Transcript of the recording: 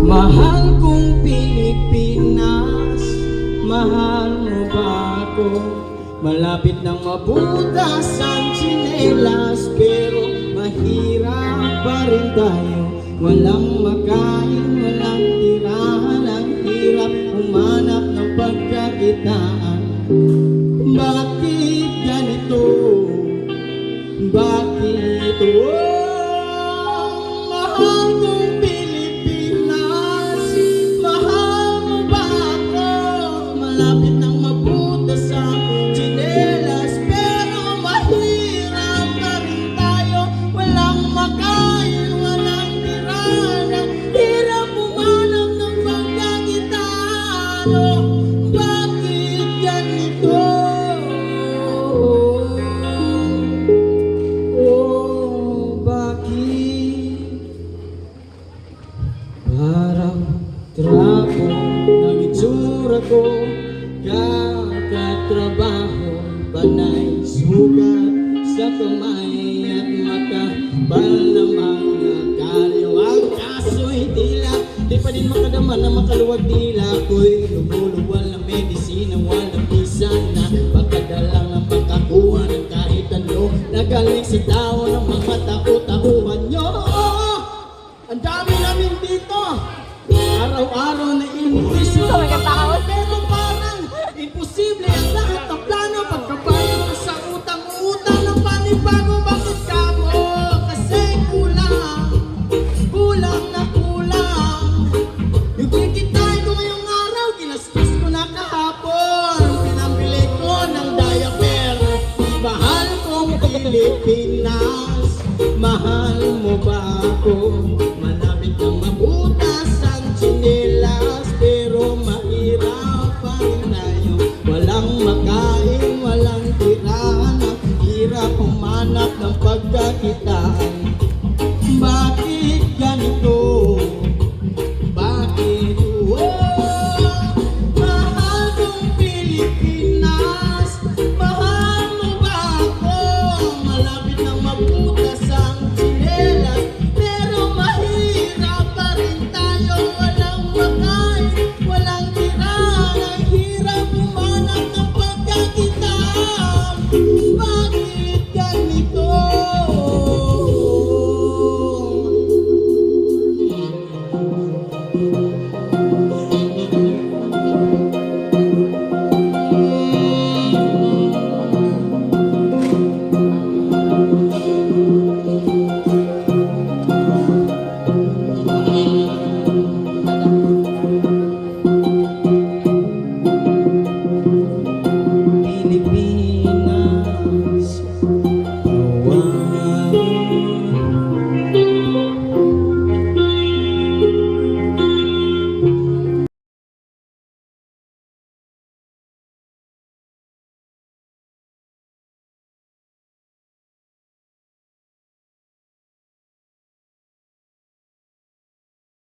Mahal kong Pilipinas Mahal mo ba ako? Malapit nang mabutas ang tsinelas Pero mahirap pa rin tayo Walang makain, walang tirahan Ang hirap umanap ng pagkakitaan Bakit ganito? Bakit oh, trapo ng itsura ko. Kakatrabaho Panay sugat sa kamay At makabal na mga kalyo Ang kaso'y tila Di pa din makadama na makaluwag dila araw-araw na inisip ko. Pero parang imposible ang lahat ng plano pagkabayad ko sa utang-utang ng panibago. Bakit ka mo? Kasi kulang, kulang na kulang. Yung kikitain ko ngayong araw, ginastos ko na kahapon. Pinambili ko ng diaper. Mahal kong Pilipinas, mahal mo ba ako? ang maka